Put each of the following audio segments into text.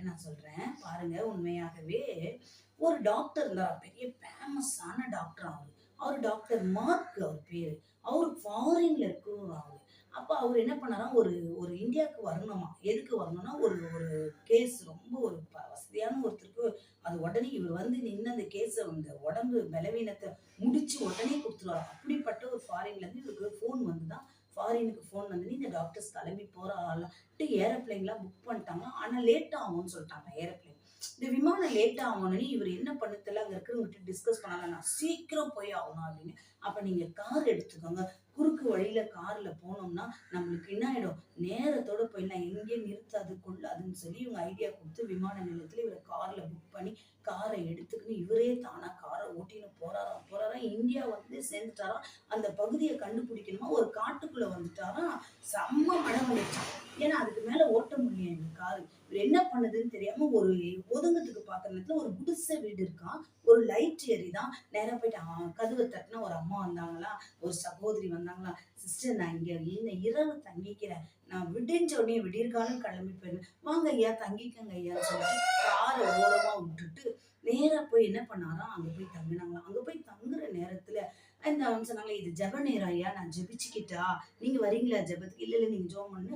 உங்ககிட்ட நான் சொல்றேன். பாருங்க உண்மையாகவே ஒரு டாக்டர் இருந்தார் பெரிய ஃபேமஸான டாக்டர் அவர். அவர் டாக்டர் மார்க் அவர் பேர். அவர் ஃபாரின்ல இருக்கிறவர் அவர். அப்போ அவர் என்ன பண்ணாராம் ஒரு ஒரு இந்தியாவுக்கு வரணுமா? எதுக்கு வரணும்னா ஒரு ஒரு கேஸ் ரொம்ப ஒரு ப- வசதியான ஒருத்தருக்கு அது உடனே இவர் வந்து நின்று அந்த கேஸை இந்த உடம்பு பலவீனத்தை முடிச்சு உடனே கொடுத்துருவாரு. அப்படிப்பட்ட ஒரு ஃபாரின்ல இருந்து இவருக்கு ஃபோன் வந்து தான் ஃபாரினுக்கு ஃபோன் வந்து இந்த டாக்டர்ஸ் கிளம்பி போறாங்கட்டு ஏரோப்ளைன்லாம் புக் பண்ணிட்டாங்க. ஆனா லேட் ஆகும்னு சொல்லிட்டாங்க ஏரோப்ளைன் இந்த விமானம் லேட் ஆகணும்னு இவர் என்ன பண்ணதில்ல அங்க இருக்கிறவங்ககிட்ட டிஸ்கஸ் பண்ணாங்க. நான் சீக்கிரம் போய் ஆகணும் அப்படின்னு. அப்ப நீங்க கார் எடுத்துக்கோங்க. வழியில கார்ல போனோம்னா நம்மளுக்கு என்ன ஆயிடும்? நேரத்தோட போயிடலாம். எங்கேயே நிறுத்தாது கொள்ளாதுன்னு சொல்லி இவங்க ஐடியா கொடுத்து விமான நிலையத்துல இவரை கார்ல புக் பண்ணி காரை எடுத்துக்கின்னு இவரே தானா காரை ஓட்டின்னு போறாராம். போறாராம். இந்தியா வந்து சேர்ந்துட்டாராம். அந்த பகுதியை கண்டுபிடிக்கணுமா? ஒரு காட்டுக்குள்ள வந்துட்டாராம். செம்ம மழை வந்துச்சான் ஏன்னா அதுக்கு மேல ஓட்ட முடியும் இந்த காரு இவர் என்ன தெரியாம ஒரு ஒதுங்கத்துக்கு பாக்குற நேரத்துல ஒரு குடிசை வீடு இருக்கான் ஒரு லைட் எரிதான் நேரா போயிட்டு கதவை தட்டினா ஒரு அம்மா வந்தாங்களா? ஒரு சகோதரி வந்தாங்களா? சிஸ்டர் நான் இங்க இந்த இரவு தங்கிக்கிறேன். நான் விடிஞ்ச உடனே விடியற்காலம் கிளம்பி போயிருந்தேன் வாங்க ஐயா தங்கிக்கங்க ஐயான்னு சொல்லிட்டு காரை ஓரமா விட்டுட்டு நேரா போய் என்ன பண்ணாராம் அங்க போய் தங்கினாங்களாம். அங்க போய் தங்குற நேரத்துல இந்த சொன்னாங்களே சொன்னாங்க? இது ஜெப நேரம் ஐயா. நான் ஜெபிச்சுக்கிட்டா? நீங்க வரீங்களா ஜெபத்துக்கு? இல்ல இல்ல நீங்க ஜோம் பண்ணு.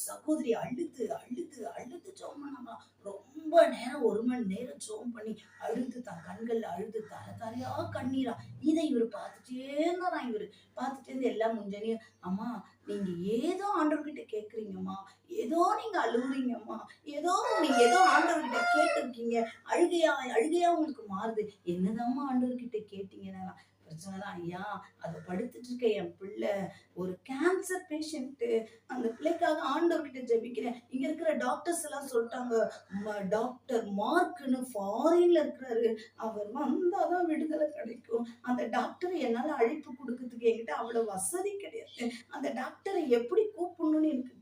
சகோதரி அழுது அழுது அழுது ஜோம் பண்ணாங்களாம் ரொம்ப நேரம் ஒரு மணி நேரம் ஜோம் பண்ணி அழுது தான் கண்கள்ல அழுது தர தரையா கண்ணீரா இதை இவர் பார்த்துட்டே இருந்தாரா இவர்? பார்த்துட்டே இருந்து எல்லாம் முஞ்சனையும் அம்மா நீங்க ஏதோ ஆண்டவர்கிட்ட கேக்குறீங்கம்மா ஏதோ நீங்க அழுகுறீங்கம்மா ஏதோ நீங்க ஏதோ ஆண்டவர்கிட்ட இருக்கீங்க அழுகையா அழுகையா உங்களுக்கு மாறுது. என்னதாம்மா ஆண்டவர்கிட்ட கேட்டீங்கன்னா? பிரச்சனை தான் ஐயா அதை படுத்துட்டு இருக்க என் பிள்ளை. ஒரு கேன்சர் பேஷண்ட்டு அந்த பிள்ளைக்காக ஆண்டவர்கிட்ட ஜெபிக்கிறேன். இங்க இருக்கிற டாக்டர்ஸ் எல்லாம் சொல்லிட்டாங்க டாக்டர் மார்க்னு ஃபாரின்ல இருக்கிறாரு. அவர் வந்தாதான் விடுதலை கிடைக்கும். அந்த டாக்டரை என்னால அழைப்பு கொடுக்கறதுக்கு என்கிட்ட அவ்வளவு வசதி கிடையாது. அந்த டாக்டரை எப்படி கூப்பிடணும்னு எனக்கு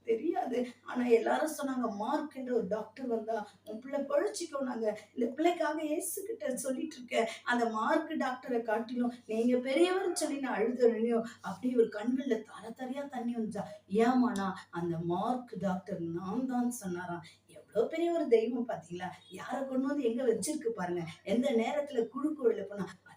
ஆனா எல்லாரும் சொன்னாங்க மார்க் என்ற ஒரு டாக்டர் வந்தா உன் பிள்ளை பழிச்சிக்கோனாங்க இந்த பிள்ளைக்காக இயேசு கிட்ட சொல்லிட்டு இருக்க அந்த மார்க் டாக்டரை காட்டிலும் நீங்க பெரியவர்னு சொல்லி நான் அழுதனையும் அப்படி ஒரு கண்கள்ல தர தரையா தண்ணி வந்துச்சா. ஏமாண்ணா அந்த மார்க் டாக்டர் நான் தான் சொன்னாராம். எவ்வளோ பெரிய ஒரு தெய்வம் பாத்தீங்களா யாரை கொண்டு வந்து எங்க வச்சிருக்கு பாருங்க. எந்த நேரத்துல குழு கோயில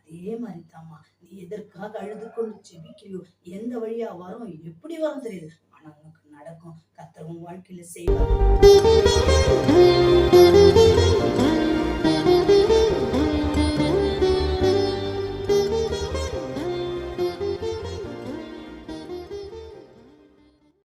அதே மாதிரி தாம்மா நீ எதற்காக அழுது கொண்டு செபிக்கிறியோ? எந்த வழியா வரும்? எப்படி வரும் தெரியுது? ஆனால் நடக்கும். கத்தர் உன் வாழ்க்கையில செய்வார்.